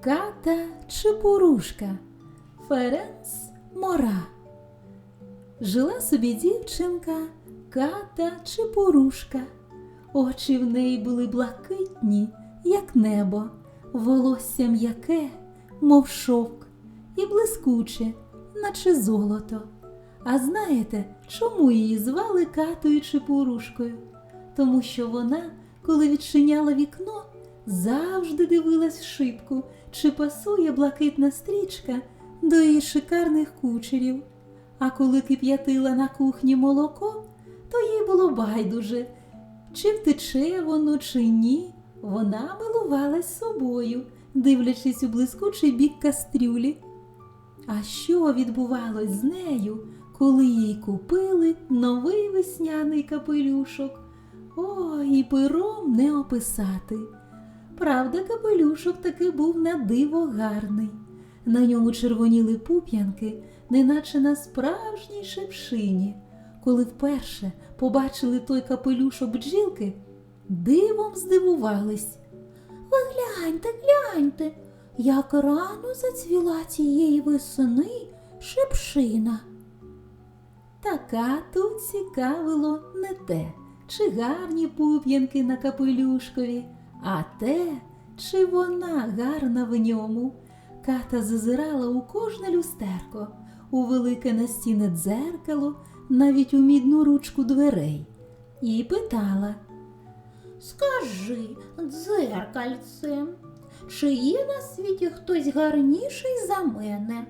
Ката Чепурушка Ференц Мора. Жила собі дівчинка Ката Чепурушка. Очі в неї були блакитні, як небо, волосся м'яке, мов шовк, і блискуче, наче золото. А знаєте, чому її звали Катою Чепурушкою? Тому що вона, коли відчиняла вікно, завжди дивилась в шибку, чи пасує блакитна стрічка до її шикарних кучерів. А коли кип'ятила на кухні молоко, то їй було байдуже, чи втече воно, чи ні. Вона милувалась собою, дивлячись у блискучий бік кастрюлі. А що відбувалось з нею, коли їй купили новий весняний капелюшок? Ой, і пером не описати. Правда, капелюшок таки був на диво гарний. На ньому червоніли пуп'янки, неначе на справжній шепшині. Коли вперше побачили той капелюшок бджілки, дивом здивувались. Ви гляньте, гляньте, як рано зацвіла цієї весени шепшина. Та кату цікавило не те, чи гарні пуп'янки на капелюшкові, а те, чи вона гарна в ньому. Ката зазирала у кожне люстерко, у велике настінне дзеркало, навіть у мідну ручку дверей, і питала. Скажи, дзеркальце, чи є на світі хтось гарніший за мене?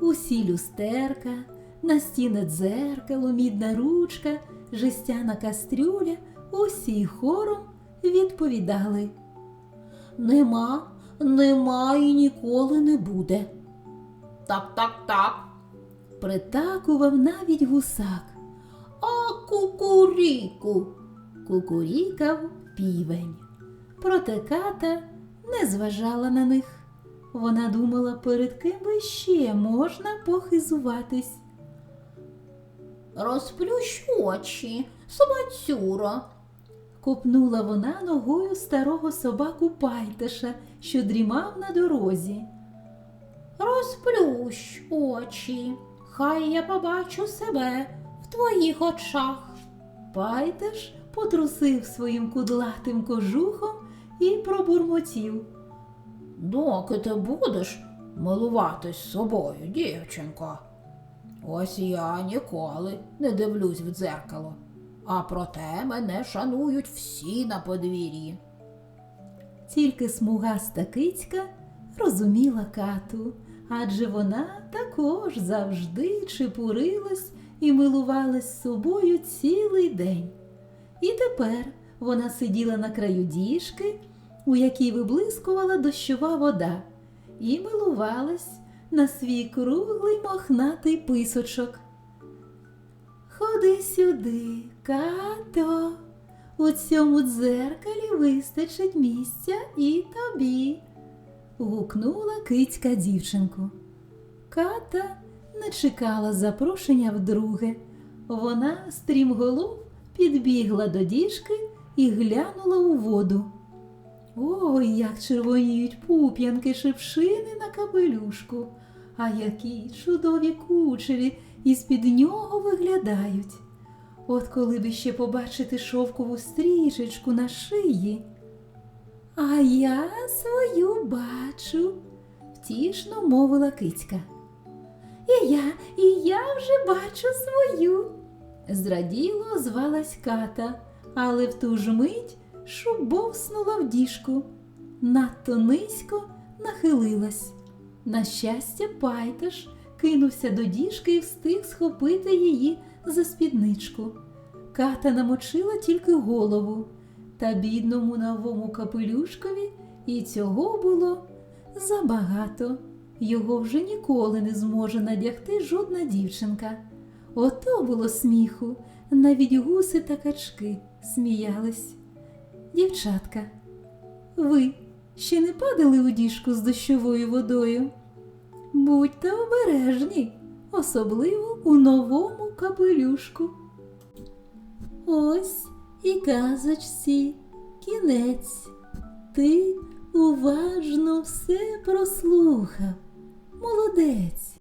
Усі люстерка, настінне дзеркало, мідна ручка, жестяна кастрюля, усі хором відповідали. Нема, нема і ніколи не буде. Так, так, так. Притакував навіть гусак. А кукуріку. Кукурікав півень. Проте ката не зважала на них. Вона думала, перед ким би ще можна похизуватись. Розплющ очі, собацюро. Копнула вона ногою старого собаку Пайтеша, що дрімав на дорозі. Розплющ очі, хай я побачу себе в твоїх очах. Пайтеш потрусив своїм кудлатим кожухом і пробурмотів. Доки ти будеш милуватись собою, дівчинко? Ось я ніколи не дивлюсь в дзеркало, а проте мене шанують всі на подвір'ї. Тільки смугаста кицька розуміла кату, адже вона також завжди чепурилась і милувалась собою цілий день. І тепер вона сиділа на краю діжки, у якій виблискувала дощова вода, і милувалась на свій круглий мохнатий писочок. Ходи сюди, като, у цьому дзеркалі вистачить місця і тобі, гукнула кицька дівчинку. Ката не чекала запрошення вдруге. Вона стрімголов підбігла до діжки і глянула у воду. Ой, як червоніють пуп'янки шипшини на капелюшку, а які чудові кучері із-під нього виглядають. От коли би ще побачити шовкову стрічечку на шиї. А я свою бачу, втішно мовила кицька. І я, і я вже бачу свою. Зраділо звалась ката, але в ту ж мить шубовснула в діжку. Надто низько нахилилась. На щастя, Пайташ кинувся до діжки і встиг схопити її за спідничку. Ката намочила тільки голову, та бідному новому капелюшкові і цього було забагато. Його вже ніколи не зможе надягти жодна дівчинка. Ото було сміху, навіть гуси та качки сміялись. Дівчатка, ви ще не падали у діжку з дощовою водою? Будьте обережні, особливо у новому капелюшку. Ось і казочці кінець. Ти уважно все прослухав. Молодець.